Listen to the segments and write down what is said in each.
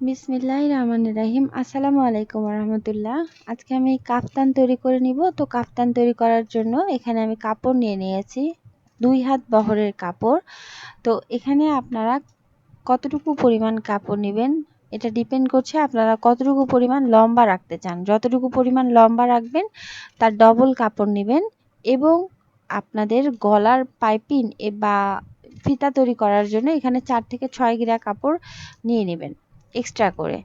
বিসমিল্লাহ রহমান রাহিম আসসালামু আলাইকুম রহমতুল্লাহ আজকে আমি কাফতান তৈরি করে নিব। তো কাফতান তৈরি করার জন্য এখানে আমি কাপড় নিয়ে নিয়েছি। দুই হাত বহরের কাপড়। তো এখানে আপনারা কতটুকু পরিমাণ কাপড় নেবেন এটা ডিপেন্ড করছে আপনারা কতটুকু পরিমাণ লম্বা রাখতে চান। যতটুকু পরিমাণ লম্বা রাখবেন তার ডবল কাপড় নেবেন এবং আপনাদের গলার পাইপিং বা ফিতা তৈরি করার জন্য এখানে চার থেকে ছয় গিরা কাপড় নিয়ে নেবেন। এক্সট্রা করে।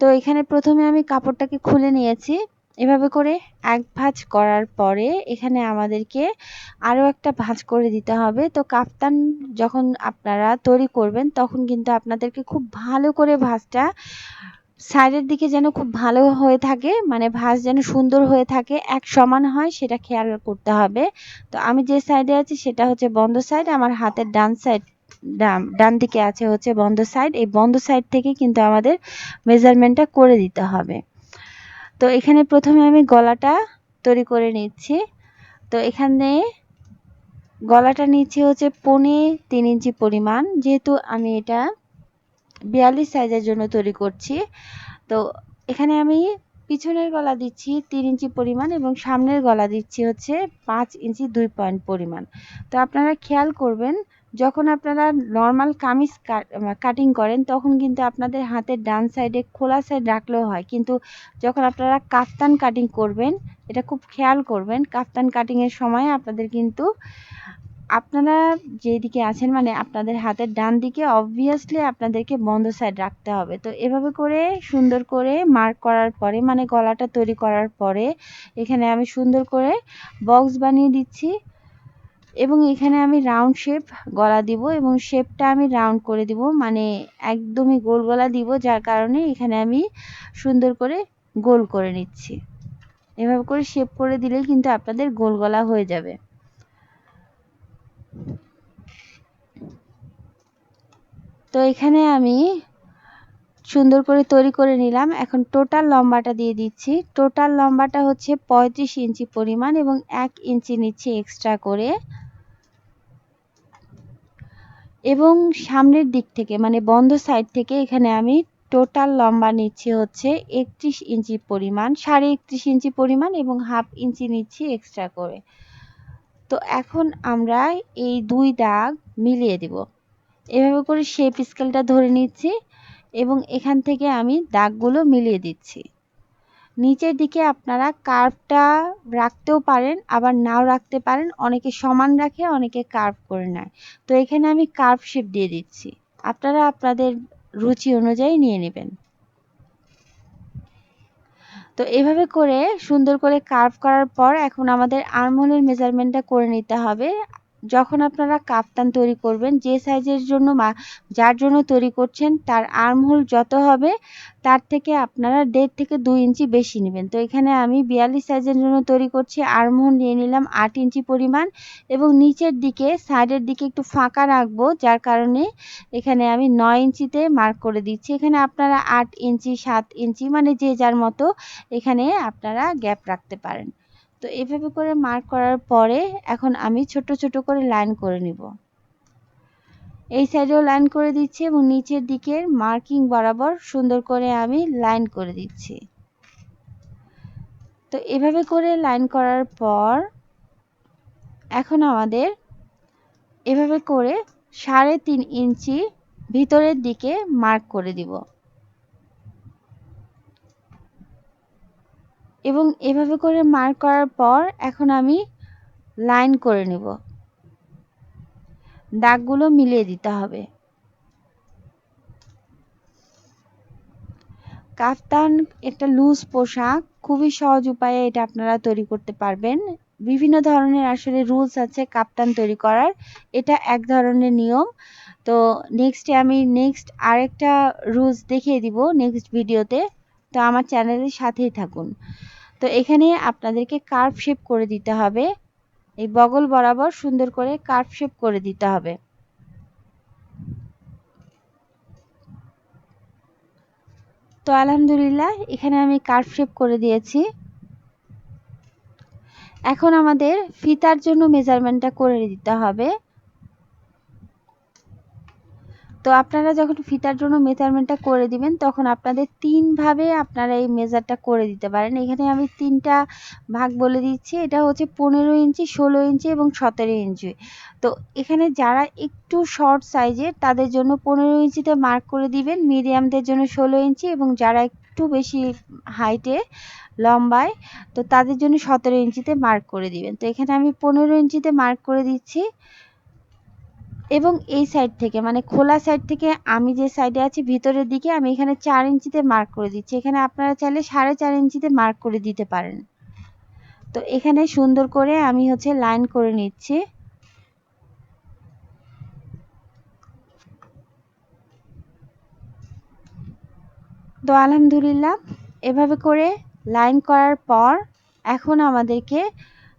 তো এখানে প্রথমে আমি কাপড়টাকে খুলে নিয়েছি। এভাবে করে এক ভাঁজ করার পরে এখানে আমাদেরকে আরও একটা ভাঁজ করে দিতে হবে। তো কাফতান যখন আপনারা তৈরি করবেন, তখন কিন্তু আপনাদেরকে খুব ভালো করে ভাঁজটা সাইডের দিকে যেন খুব ভালো হয়ে থাকে মানে ভাঁজ যেন সুন্দর হয়ে থাকে, এক সমান হয়, সেটা খেয়াল করতে হবে। তো আমি যে সাইডে আছি, সেটা হচ্ছে বন্ধ সাইড, আমার হাতের ডান সাইড ডান দিকে আছে হচ্ছে বন্ধ সাইড এই বন্ধ সাইড থেকে কিন্তু আমাদের মেজারমেন্টটা করে দিতে হবে। তো এখানে প্রথমে আমি গলাটা তৈরি করে নিচ্ছি। তো এখানে গলাটা নিচ্ছি হচ্ছে পনে তিন ইঞ্চি পরিমাণ। যেহেতু আমি এটা বিয়াল্লিশ সাইজের জন্য তৈরি করছি, তো এখানে আমি পিছনের গলা দিচ্ছি তিন ইঞ্চি পরিমাণ এবং সামনের গলা দিচ্ছি হচ্ছে পাঁচ ইঞ্চি দুই পয়েন্ট পরিমাণ। তো আপনারা খেয়াল করবেন যখন আপনারা নর্মাল কামিজ কাটিং করেন, তখন কিন্তু আপনাদের হাতের ডান সাইডে খোলা সাইড রাখলেও হয়। কিন্তু যখন আপনারা কাফতান কাটিং করবেন, এটা খুব খেয়াল করবেন, কাফতান কাটিংয়ের সময় আপনাদের কিন্তু, আপনারা যেদিকে আছেন মানে আপনাদের হাতের ডান দিকে অবভিয়াসলি আপনাদেরকে বন্ধ সাইড রাখতে হবে। তো এভাবে করে সুন্দর করে মার্ক করার পরে মানে গলাটা তৈরি করার পরে, এখানে আমি সুন্দর করে বক্স বানিয়ে দিচ্ছি। এবং এখানে আমি রাউন্ড শেপ গলা দিব এবং শেপটা আমি রাউন্ড করে দিব মানে একদমই গোল গলা দিব, যার কারণে এখানে আমি সুন্দর করে গোল করে নিচ্ছি। এভাবে করে শেপ করে দিলেই কিন্তু আপনাদের গোল গলা হয়ে যাবে। তো এখানে আমি সুন্দর করে তৈরি করে নিলাম। এখন টোটাল লম্বাটা দিয়ে দিচ্ছি। টোটাল লম্বাটা হচ্ছে পঁয়ত্রিশ ইঞ্চি পরিমাণ এবং এক ইঞ্চি নিচ্ছি এক্সট্রা করে। এবং সামনের দিক থেকে মানে বন্ধ সাইড থেকে এখানে আমি টোটাল লম্বা নিচ্ছি হচ্ছে একত্রিশ ইঞ্চি পরিমাণ, সাড়ে একত্রিশ ইঞ্চি পরিমাণ এবং হাফ ইঞ্চি নিচ্ছি এক্সট্রা করে। তো এখন আমরা এই দুই দাগ মিলিয়ে দিব। এভাবে করে শেপ স্কেলটা ধরে নিচ্ছি এবং এখান থেকে আমি দাগগুলো মিলিয়ে দিচ্ছি। নিচের দিকে আপনারা কার্ভটা রাখতেও পারেন, আবার নাও রাখতে পারেন। অনেকে সমান রাখে, অনেকে কার্ভ করে নেয়। তো এখানে আমি কার্ভ শেপ দিয়ে দিচ্ছি। আপনারা আপনাদের রুচি অনুযায়ী নিয়ে নেবেন। তো এভাবে করে সুন্দর করে কার্ভ করার পর এখন আমাদের আর্মহোলের মেজারমেন্টটা করে নিতে হবে। যখন আপনারা কাফতান তৈরি করবেন, যে সাইজের জন্য মা, যার জন্য তৈরি করছেন, তার আর্মহোল যত হবে, তার থেকে আপনারা দেড় থেকে দুই ইঞ্চি বেশি নেবেন। তো এখানে আমি বিয়াল্লিশ সাইজের জন্য তৈরি করছি, আর্মহোল নিয়ে নিলাম আট ইঞ্চি পরিমাণ এবং নিচের দিকে, সাইডের দিকে একটু ফাঁকা রাখব, যার কারণে এখানে আমি নয় ইঞ্চিতে মার্ক করে দিচ্ছি। এখানে আপনারা আট ইঞ্চি, সাত ইঞ্চি মানে যে যার মতো এখানে আপনারা গ্যাপ রাখতে পারেন। তো এভাবে করে মার্ক করার পরে এখন আমি ছোট ছোট করে লাইন করে নিব। এই সাইডেও লাইন করে দিচ্ছি এবং নিচের দিকের মার্কিং বরাবর সুন্দর করে আমি লাইন করে দিচ্ছি। তো এভাবে করে লাইন করার পর এখন আমাদের এভাবে করে সাড়ে তিন ইঞ্চি ভিতরের দিকে মার্ক করে দিব। এবং এভাবে করে মার্ক করার পর এখন আমি লাইন করে নেব। দাগগুলো মিলিয়ে দিতে হবে। কাফতান একটা লুজ পোশাক, খুবই সহজ উপায়ে এটা আপনারা তৈরি করতে পারবেন। বিভিন্ন ধরনের আসলে রুলস আছে কাপ্তান তৈরি করার, এটা এক ধরনের নিয়ম। তো নেক্সটে আমি নেক্সট আরেকটা রুলস দেখিয়ে দিব নেক্সট ভিডিওতে তো আমার চ্যানেলের সাথেই থাকুন। তো এখানে আপনাদেরকে কার্ভ শেপ করে দিতে হবে। এই বগল বরাবর সুন্দর করে কার্ভ শেপ করে দিতে হবে। তো আলহামদুলিল্লাহ, এখানে আমি কার্ভ শেপ করে দিয়েছি। এখন আমাদের ফিতার জন্য মেজারমেন্টটা করে দিতে হবে। তো আপনারা যখন ফিতার জন্য মেজারমেন্টটা করে দিবেন, তখন আপনাদের তিনভাবে আপনারা এই মেজারটা করে দিতে পারেন। এখানে আমি তিনটা ভাগ বলে দিচ্ছি। এটা হচ্ছে পনেরো ইঞ্চি, ষোলো ইঞ্চি এবং সতেরো ইঞ্চি। তো এখানে যারা একটু শর্ট সাইজের তাদের জন্য পনেরো ইঞ্চিতে মার্ক করে দিবেন। মিডিয়ামদের জন্য ষোলো ইঞ্চি এবং যারা একটু বেশি হাইটে লম্বায়, তো তাদের জন্য সতেরো ইঞ্চিতে মার্ক করে দিবেন। তো এখানে আমি পনেরো ইঞ্চিতে মার্ক করে দিচ্ছি। এবং এই সাইড থেকে মানে খোলা সাইড থেকে আমি যে সাইডে আছি, ভিতরের দিকে আমি এখানে চার ইঞ্চিতে মার্ক করে দিচ্ছি। এখানে আপনারা চাইলে সাড়ে চার ইঞ্চিতে মার্ক করে দিতে পারেন। তো এখানে সুন্দর করে আমি হচ্ছে লাইন করে নিচ্ছি। তো আলহামদুলিল্লাহ, এভাবে করে লাইন করার পর এখন আমাদেরকে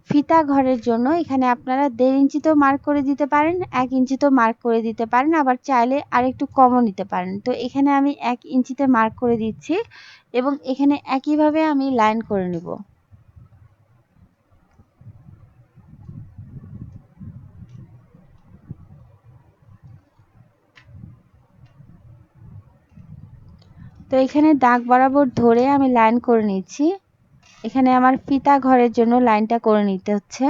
ফিতা ঘরের জন্য এখানে আপনারা দেড় ইঞ্চি তো মার্ক করে দিতে পারেন, এক ইঞ্চি তো মার্ক করে দিতে পারেন, আবার চাইলে আর একটু কমও নিতে পারেন। তো এখানে আমি এক ইঞ্চিতে মার্ক করে দিচ্ছি এবং এখানে একইভাবে আমি লাইন করে নেব। তো এখানে দাগ বরাবর ধরে আমি লাইন করে নিচ্ছি। এখানে আমার ফিতা ঘরের জন্য লাইনটা করে নিতে হচ্ছে।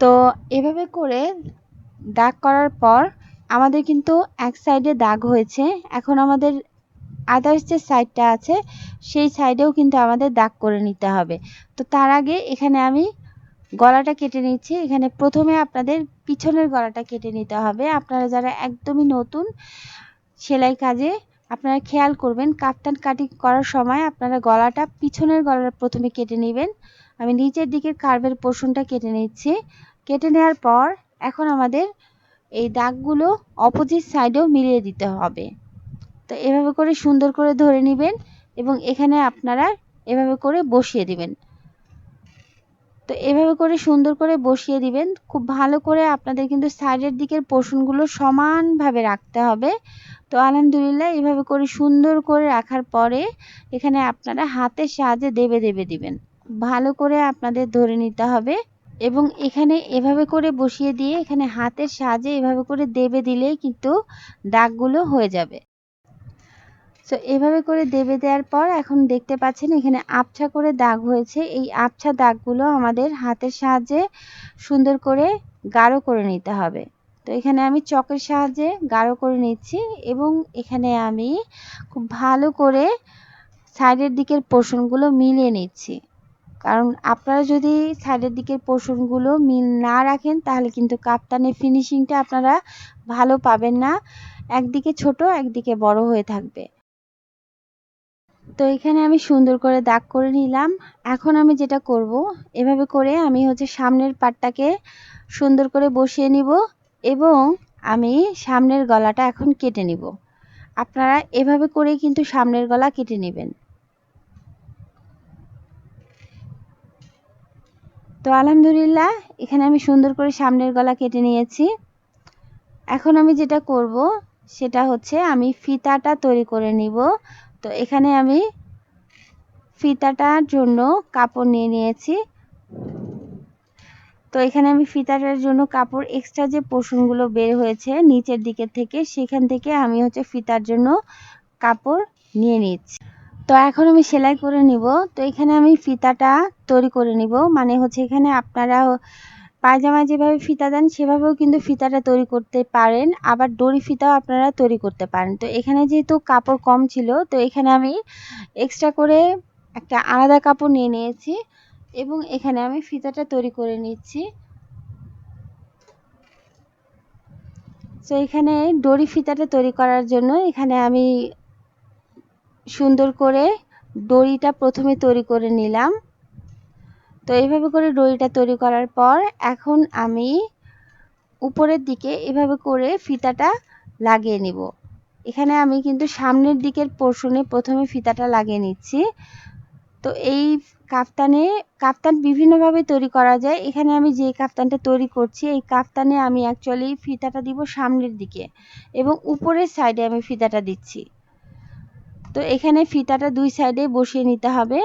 তো এভাবে করে দাগ করার পর আমাদের কিন্তু এক সাইডে দাগ হয়েছে। এখন আমাদের আদার্স যে সাইডটা আছে, সেই সাইডেও কিন্তু আমাদের দাগ করে নিতে হবে। তো তার আগে এখানে আমি গলাটা কেটে নিচ্ছি। এখানে প্রথমে আপনাদের পিছনের গলাটা কেটে নিতে হবে। আপনারা যারা একদমই নতুন সেলাই কাজে, আপনারা খেয়াল করবেন কাপ্তান কাটিং করার সময় আপনারা গলাটা পিছনের গলাটা প্রথমে কেটে নেবেন। আমি নিচের দিকের কার্ভের পোর্শনটা কেটে নিচ্ছি। কেটে নেওয়ার পর এখন আমাদের এই দাগগুলো অপোজিট সাইডেও মিলিয়ে দিতে হবে। তো এভাবে করে সুন্দর করে ধরে নেবেন এবং এখানে আপনারা এভাবে করে বসিয়ে দিবেন। তো এভাবে করে সুন্দর করে বসিয়ে দিবেন। খুব ভালো করে আপনাদের কিন্তু সাইডের দিকের পোর্শনগুলো সমানভাবে রাখতে হবে। তো আলহামদুলিল্লাহ এভাবে করে সুন্দর করে রাখার পরে এখানে আপনারা হাতের সাহায্যে দেবে দেবে দিবেন। ভালো করে আপনাদের ধরে নিতে হবে এবং এখানে এভাবে করে বসিয়ে দিয়ে এখানে হাতের সাহায্যে এভাবে করে দেবে দিলেই কিন্তু দাগগুলো হয়ে যাবে। তো এভাবে করে দেবে দেওয়ার পর এখন দেখতে পাচ্ছেন এখানে আবছা করে দাগ হয়েছে। এই আবছা দাগগুলো আমাদের হাতের সাহায্যে সুন্দর করে গাঢ় করে নিতে হবে। তো এখানে আমি চকের সাহায্যে গাঢ় করে নিচ্ছি এবং এখানে আমি খুব ভালো করে সাইডের দিকের পোর্শনগুলো মিলিয়ে নিচ্ছি। কারণ আপনারা যদি সাইডের দিকের পোর্শনগুলো মিল না রাখেন, তাহলে কিন্তু কাপ্তানের ফিনিশিংটা আপনারা ভালো পাবেন না। একদিকে ছোট, একদিকে বড় হয়ে থাকবে। তো এখানে আমি সুন্দর করে দাগ করে নিলাম। এখন আমি যেটা করব, এভাবে করে আমি হচ্ছে সামনের পাটটাকে সুন্দর করে বসিয়ে নিব এবং আমি সামনের গলাটা এখন কেটে নিব। আপনারা এভাবে করে কিন্তু সামনের গলা কেটে নেবেন। তো আলহামদুলিল্লাহ, এখানে আমি সুন্দর করে সামনের গলা কেটে নিয়েছি। এখন আমি যেটা করব, সেটা হচ্ছে আমি ফিতাটা তৈরি করে নিব। তো এখানে আমি ফিতাটার জন্য কাপড় নিয়ে নিয়েছি। তো এখানে আমি ফিতাটার জন্য কাপড় এক্সট্রা যে পোষণগুলো বের হয়েছে নিচের দিকে থেকে, সেখান থেকে আমি হচ্ছে ফিতার জন্য কাপড় নিয়ে নিচ্ছি। তো এখন আমি সেলাই করে নিব। তো এখানে আমি ফিতাটা তৈরি করে নিব। মানে হচ্ছে এখানে আপনারা পায়জামায় যেভাবে ফিতা দেন, সেভাবেও কিন্তু ফিতাটা তৈরি করতে পারেন। আবার দড়ি ফিতাও আপনারা তৈরি করতে পারেন। তো এখানে যেহেতু কাপড় কম ছিল, তো এখানে আমি এক্সট্রা করে একটা আলাদা কাপড় নিয়ে নিয়েছি এবং এখানে আমি ফিতাটা তৈরি করে নিচ্ছি। তো এখানে দড়ি ফিতাটা তৈরি করার জন্য এখানে আমি সুন্দর করে দড়িটা প্রথমে তৈরি করে নিলাম। তো এইভাবে করে দড়িটা তৈরি করার পর এখন আমি উপরের দিকে এভাবে করে ফিতাটা লাগিয়ে নিব। এখানে আমি কিন্তু সামনের দিকের পোর্শনে প্রথমে ফিতাটা লাগিয়ে নিচ্ছি। তো এই কাফতানে, কাফতান বিভিন্নভাবে তৈরি করা যায়। এখানে আমি যে কাফতানটা তৈরি করছি, এই কাফতানে আমি অ্যাকচুয়ালি ফিতাটা দিব সামনের দিকে এবং উপরের সাইডে আমি ফিতাটা দিচ্ছি। তো এখানে ফিতাটা দুই সাইডে বসিয়ে নিতে হবে।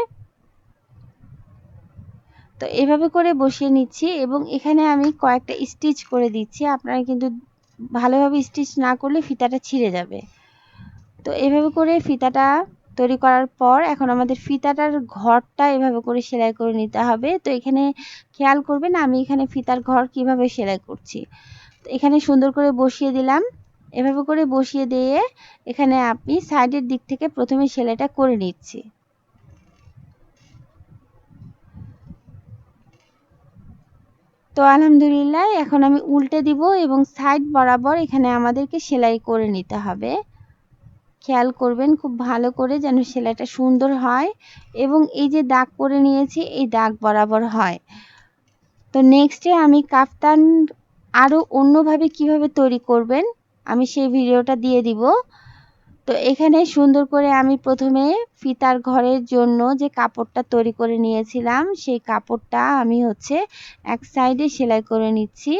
তো এভাবে করে বসিয়ে নিচ্ছি এবং এখানে আমি কয়েকটা স্টিচ করে দিচ্ছি। আপনারা কিন্তু ভালোভাবে স্টিচ না করলে ফিতাটা ছিঁড়ে যাবে। তো এভাবে করে ফিতাটা তৈরি করার পর এখন আমাদের ফিতাটার ঘরটা এভাবে করে সেলাই করে নিতে হবে। তো এখানে খেয়াল করবেন আমি এখানে ফিতার ঘর কীভাবে সেলাই করছি। তো এখানে সুন্দর করে বসিয়ে দিলাম। এভাবে করে বসিয়ে দিয়ে এখানে আপনি সাইডের দিক থেকে প্রথমে সেলাইটা করে নিচ্ছি। তো আলহামদুলিল্লাহ, এখন আমি উল্টে দিব এবং সাইড বরাবর এখানে আমাদেরকে সেলাই করে নিতে হবে। খেয়াল করবেন খুব ভালো করে যেন সেলাইটা সুন্দর হয় এবং এই যে দাগ করে নিয়েছি, এই দাগ বরাবর হয়। তো নেক্সটে আমি কাফতান আরও অন্যভাবে কীভাবে তৈরি করবেন, আমি সেই ভিডিওটা দিয়ে দিব। তো এখানে সুন্দর করে আমি প্রথমে ফিতার ঘরের জন্য যে কাপড়টা তৈরি করে নিয়েছিলাম, সেই কাপড়টা আমি হচ্ছে এক সাইডে সেলাই করে নিচ্ছি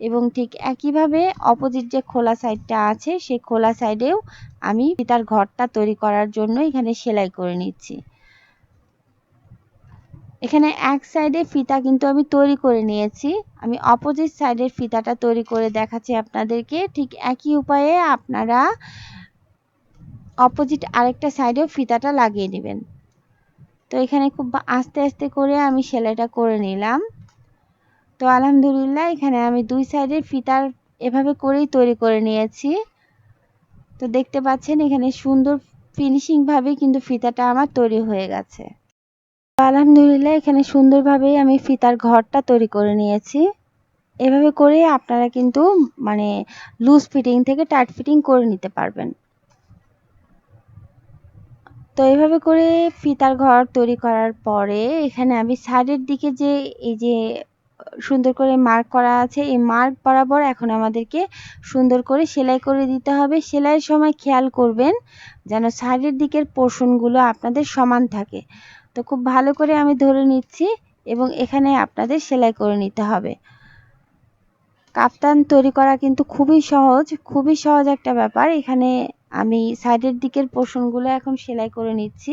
এবং ঠিক একইভাবে অপোজিট যে খোলা সাইডটা আছে, সেই খোলা সাইডেও আমি ফিতার ঘরটা তৈরি করার জন্য এখানে সেলাই করে নিচ্ছি। এখানে এক সাইডে ফিতা কিন্তু আমি তৈরি করে নিয়েছি। আমি অপোজিট সাইডের ফিতাটা তৈরি করে দেখাচ্ছি আপনাদেরকে। ঠিক একই উপায়ে আপনারা অপোজিট আরেকটা সাইডেও ফিতাটা লাগিয়ে নেবেন। তো এখানে খুব আস্তে আস্তে করে আমি সেলাইটা করে নিলাম। তো আলহামদুলিল্লাহ, এখানে আমি দুই সাইডের ফিতার এভাবে করেই তৈরি করে নিয়েছি। তো দেখতে পাচ্ছেন, এখানে সুন্দর ফিনিশিংভাবে কিন্তু ফিতাটা আমার তৈরি হয়ে গেছে। আলহামদুলিল্লাহ, এখানে সুন্দরভাবেই আমি ফিতার ঘরটা তৈরি করে নিয়েছি। এভাবে করে আপনারা কিন্তু মানে লুজ ফিটিং থেকে টাইট ফিটিং করে নিতে পারবেন। তো এইভাবে করে ফিতার ঘর তৈরি করার পরে এখানে আমি সাইডের দিকে যে এই যে, সুন্দর করে মার্ক করা আছে, এই মার্ক বরাবর এখন আমাদেরকে সুন্দর করে সেলাই করে দিতে হবে। সেলাইয়ের সময় খেয়াল করবেন যেন সাইডের দিকের পোর্শনগুলো আপনাদের সমান থাকে। তো খুব ভালো করে আমি ধরে নিচ্ছি এবং এখানে আপনাদের সেলাই করে নিতে হবে। কাপ্তান তৈরি করা কিন্তু খুবই সহজ খুবই সহজ একটা ব্যাপার। এখানে আমি সাইডের দিকের পোর্শনগুলো এখন সেলাই করে নিচ্ছি।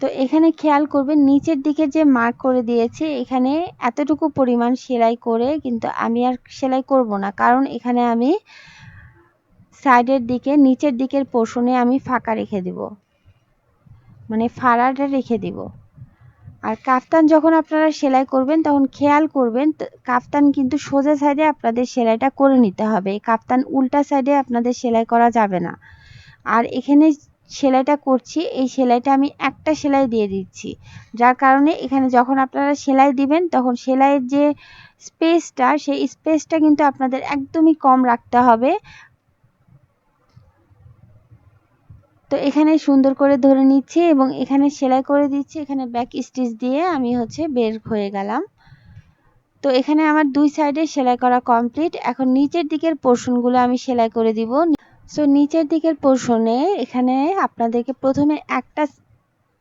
তো এখানে খেয়াল করবেন, নিচের দিকে যে মার্ক করে দিয়েছে, এখানে এতটুকু পরিমাণ সেলাই করে কিন্তু আমি আর সেলাই করব না। কারণ এখানে আমি সাইডের দিকে, নিচের দিকের পোর্শনে আমি ফাঁকা রেখে দিব। মানে ফাড়াটা রেখে দিব। আর কাফতান যখন আপনারা সেলাই করবেন, তখন খেয়াল করবেন কাফতান কিন্তু সোজা সাইডে আপনাদের সেলাইটা করে নিতে হবে। কাফতান উল্টা সাইডে আপনাদের সেলাই করা যাবে না। আর এখানে সেলাইটা করছি, এই সেলাইটা আমি একটা সেলাই দিয়ে দিচ্ছি। যার কারণে এখানে যখন আপনারা সেলাই দিবেন, তখন সেলাইয়ের যে স্পেসটা, সেই স্পেসটা কিন্তু আপনাদের একদমই কম রাখতে হবে। তো এখানে সুন্দর করে ধরে নিচ্ছি এবং এখানে সেলাই করে দিচ্ছি। এখানে ব্যাক স্টিচ দিয়ে আমি হচ্ছে বের হয়ে গেলাম। তো এখানে আমার দুই সাইডে সেলাই করা কমপ্লিট এখন নিচের দিকের পোর্শনগুলো আমি সেলাই করে দিব। সো নিচের দিকের পোর্শনে এখানে আপনাদেরকে প্রথমে একটা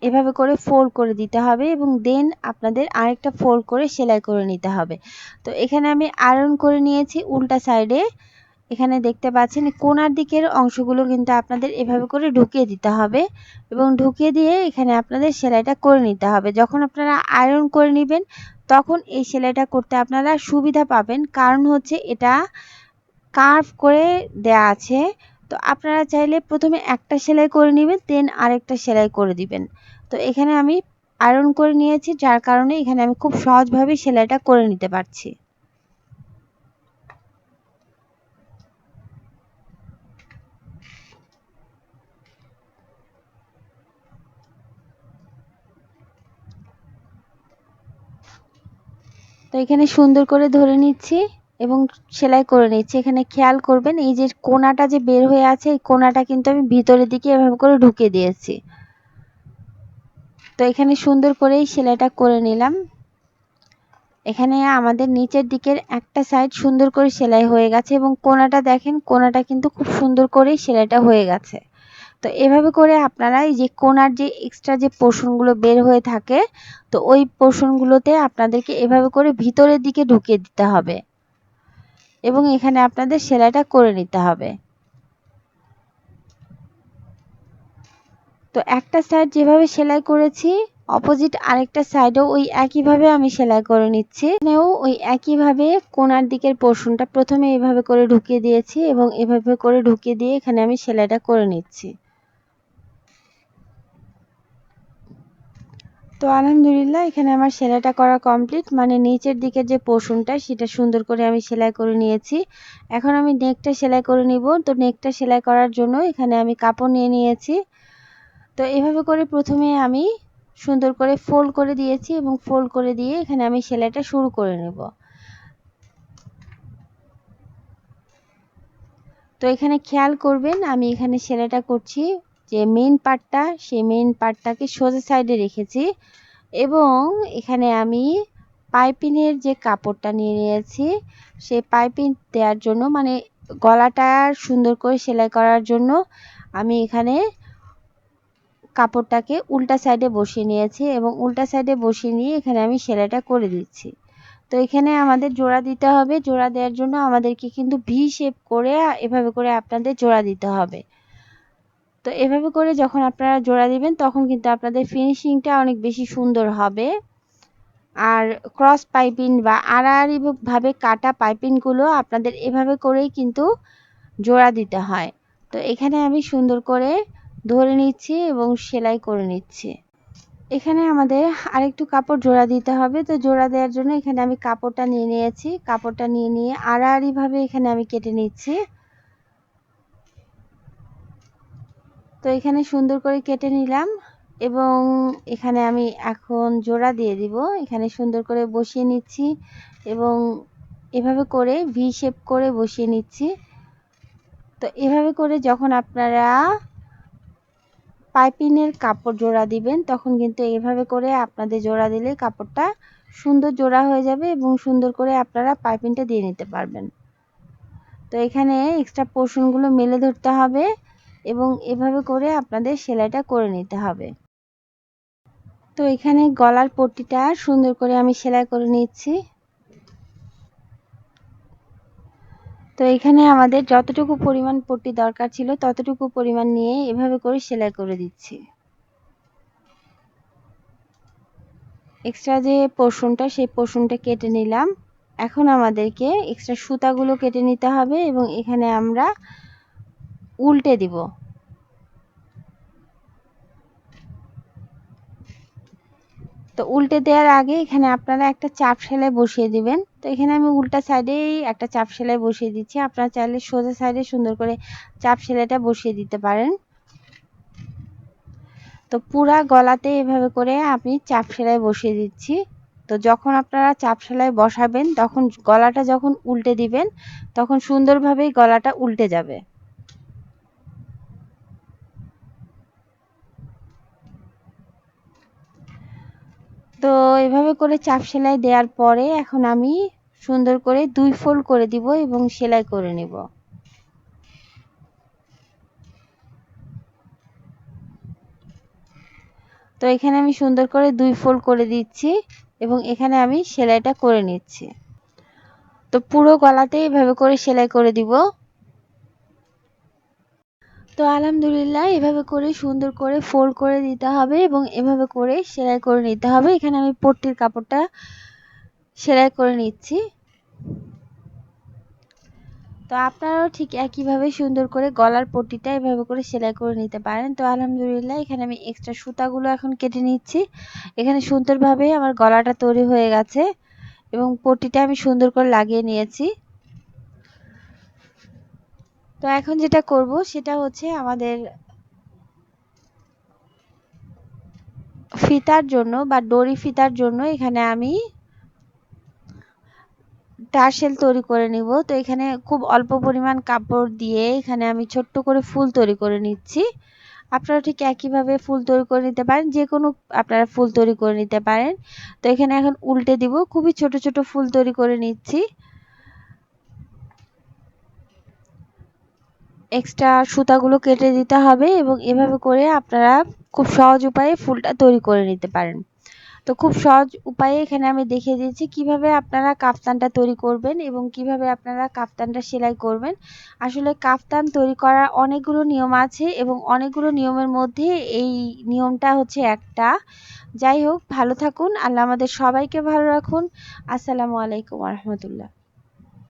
এভাবে করে ফোল্ড করে দিতে হবে এবং দেন আপনাদের আরেকটা ফোল্ড করে সেলাই করে নিতে হবে। তো, এখানে আমি আয়রন করে নিয়েছি উল্টা সাইডে এখানে দেখতে পাচ্ছেন কোনার দিকের অংশগুলো কিন্তু আপনাদের এভাবে করে ঢুকিয়ে দিতে হবে এবং ঢুকিয়ে দিয়ে এখানে আপনাদের সেলাইটা করে নিতে হবে। যখন আপনারা আয়রন করে নেবেন, তখন এই সেলাইটা করতে আপনারা সুবিধা পাবেন। কারণ হচ্ছে এটা কার্ভ করে দেয়া আছে। তো আপনারা চাইলে প্রথমে একটা সেলাই করে নেবেন দেন আরেকটা সেলাই করে দিবেন। তো এখানে আমি আয়রন করে নিয়েছি, যার কারণে এখানে আমি খুব সহজভাবে সেলাইটা করে নিতে পারছি। তো এখানে সুন্দর করে ধরে নিচ্ছি। এবং সেলাই করে নিচ্ছি। এখানে খেয়াল করবেন, এই যে কোনাটা যে বের হয়ে আছে, এই কোনাটা কিন্তু আমি ভিতরের দিকে এভাবে করে ঢুকে দিয়েছি। তো এখানে সুন্দর করেই সেলাইটা করে নিলাম। এখানে আমাদের নিচের দিকের একটা সাইড সুন্দর করে সেলাই হয়ে গেছে এবং কোনাটা দেখেন, কোনাটা কিন্তু খুব সুন্দর করেই সেলাইটা হয়ে গেছে। তো এভাবে করে আপনারা এই যে কোনার যে এক্সট্রা যে পোর্শনগুলো বের হয়ে থাকে, তো ওই পোর্শনগুলোতে আপনাদেরকে এভাবে করে ভিতরের দিকে ঢুকিয়ে দিতে হবে। এবং এখানে আপনাদের সেলাইটা করে নিতে হবে। তো একটা সাইড যেভাবে সেলাই করেছি অপোজিট আরেকটা সাইডেও ওই একইভাবে আমি সেলাই করে নিচ্ছি। এখানেও ওই একইভাবে কোনার দিকের পোর্শনটা প্রথমে এভাবে করে ঢুকিয়ে দিয়েছি এবং এভাবে করে ঢুকিয়ে দিয়ে এখানে আমি সেলাইটা করে নিচ্ছি। তো আলহামদুলিল্লাহ, এখানে আমার সেলাইটা করা কমপ্লিট মানে নিচের দিকের যে পোর্শনটা সেটা সুন্দর করে আমি সেলাই করে নিয়েছি। এখন আমি নেকটা সেলাই করে নিব। তো নেকটা সেলাই করার জন্য এখানে আমি কাপড় নিয়ে নিয়েছি। তো এভাবে করে প্রথমে আমি সুন্দর করে ফোল্ড করে দিয়েছি এবং ফোল্ড করে দিয়ে এখানে আমি সেলাইটা শুরু করে নেব। তো এখানে খেয়াল করবেন, আমি এখানে সেলাইটা করছি যে মেন পার্টটা সেই মেন পার্টটাকে সোজা সাইডে রেখেছি এবং এখানে আমি পাইপিনের যে কাপড়টা নিয়ে নিয়েছি, সেই পাইপিং দেওয়ার জন্য মানে গলাটা সুন্দর করে সেলাই করার জন্য আমি এখানে কাপড়টাকে উল্টা সাইডে বসিয়ে নিয়েছি এবং উল্টা সাইডে বসিয়ে নিয়ে এখানে আমি সেলাইটা করে দিচ্ছি। তো এখানে আমাদের জোড়া দিতে হবে, জোড়া দেওয়ার জন্য আমাদেরকে কিন্তু ভি শেপ করে এভাবে করে আপনাদের জোড়া দিতে হবে। তো এভাবে করে যখন আপনারা জোড়া দিবেন, তখন কিন্তু আপনাদের ফিনিশিংটা অনেক বেশি সুন্দর হবে। আর ক্রস পাইপিং বা আড়াআড়ি ভাবে কাটা পাইপিংগুলো আপনাদের এভাবে করেই কিন্তু জোড়া দিতে হয়। তো এখানে আমি সুন্দর করে ধরে নিচ্ছি এবং সেলাই করে নিচ্ছি। এখানে আমাদের আরেকটু কাপড় জোড়া দিতে হবে। তো জোড়া দেওয়ার জন্য এখানে আমি কাপড়টা নিয়ে নিয়েছি। কাপড়টা নিয়ে নিয়ে আড়াআড়িভাবে এখানে আমি কেটে নিচ্ছি। তো এখানে সুন্দর করে কেটে নিলাম এবং এখানে আমি এখন জোড়া দিয়ে দিব। এখানে সুন্দর করে বসিয়ে নিচ্ছি এবং এভাবে করে ভি শেপ করে বসিয়ে নিচ্ছি। তো এভাবে করে যখন আপনারা পাইপিনের কাপড় জোড়া দিবেন, তখন কিন্তু এভাবে করে আপনাদের জোড়া দিলে কাপড়টা সুন্দর জোড়া হয়ে যাবে এবং সুন্দর করে আপনারা পাইপিংটা দিয়ে নিতে পারবেন। তো এখানে এক্সট্রা পোর্শনগুলো মেলে ধরতে হবে। এবং এভাবে করে আপনাদের সেলাইটা করে নিতে হবে। তো এখানে গলার পট্টিটা সুন্দর করে আমি সেলাই করে নিচ্ছি। তো এখানে আমাদের যতটুকু পরিমাণ পট্টি দরকার ছিল ততটুকু পরিমাণ নিয়ে এভাবে করে সেলাই করে দিচ্ছি। এক্সট্রা যে পোর্শনটা সেই পোর্শনটা কেটে নিলাম। এখন আমাদেরকে এক্সট্রা সুতাগুলো কেটে নিতে হবে এবং এখানে আমরা উল্টে দিব। তো উল্টে দেওয়ার আগে এখানে আপনারা একটা চাপ সেলাই বসিয়ে দিবেন। তো এখানে আমি উল্টা সাইডেই একটা চাপ সেলাই বসিয়ে দিচ্ছি। আপনারা চাইলে সোজা সাইডে সুন্দর করে চাপ সেলাইটা বসিয়ে দিতে পারেন। তো পুরা গলাতে এভাবে করে আমি চাপ সেলাই বসিয়ে দিচ্ছি। তো যখন আপনারা চাপ সেলাই বসাবেন, তখন গলাটা যখন উল্টে দিবেন, তখন সুন্দরভাবেই গলাটা উল্টে যাবে। তো এভাবে করে চাপ সেলাই দেওয়ার পরে এখন আমি সুন্দর করে দুই ফোল্ড করে দিব এবং সেলাই করে নিব। তো এখানে আমি সুন্দর করে দুই ফোল্ড করে দিচ্ছি এবং এখানে আমি সেলাইটা করে নিচ্ছি। তো পুরো গলাতে এভাবে করে সেলাই করে দিব। তো আলহামদুলিল্লাহ, এভাবে করে সুন্দর করে ফোল্ড করে দিতে হবে এবং এভাবে করে সেলাই করে নিতে হবে। এখানে আমি পট্টির কাপড়টা সেলাই করে নিচ্ছি। তো আপনারাও ঠিক একইভাবে সুন্দর করে গলার পট্টিটা এভাবে করে সেলাই করে নিতে পারেন। তো আলহামদুলিল্লাহ, এখানে আমি এক্সট্রা সুতাগুলো এখন কেটে নিচ্ছি। এখানে সুন্দরভাবে আমার গলাটা তৈরি হয়ে গেছে এবং পট্টিটা আমি সুন্দর করে লাগিয়ে নিয়েছি। তো এখন যেটা করব সেটা হচ্ছে আমাদের ফিতার জন্য বা দড়ি ফিতার জন্য এখানে আমি টার্সেল তৈরি করে নিব। তো এখানে খুব অল্প পরিমাণ কাপড় দিয়ে এখানে আমি ছোট্ট করে ফুল তৈরি করে নিচ্ছি। আপনারা ঠিক একইভাবে ফুল তৈরি করে নিতে পারেন যে কোনো আপনারা ফুল তৈরি করে নিতে পারেন। তো এখানে এখন উল্টে দিব, খুবই ছোট ছোট ফুল তৈরি করে নিচ্ছি। এক্সট্রা সুতাগুলো কেটে দিতে হবে এবং এভাবে করে আপনারা খুব সহজ উপায়ে ফুলটা তৈরি করে নিতে পারেন। তো খুব সহজ উপায়ে এখানে আমি দেখিয়ে দিয়েছি কীভাবে আপনারা কাফতানটা তৈরি করবেন এবং কীভাবে আপনারা কাফতানটা সেলাই করবেন। আসলে কাফতান তৈরি করার অনেকগুলো নিয়ম আছে এবং অনেকগুলো নিয়মের মধ্যে এই নিয়মটা হচ্ছে একটা। যাই হোক, ভালো থাকুন, আল্লাহ আমাদের সবাইকে ভালো রাখুন। আসসালামু আলাইকুম রহমতুল্লাহ।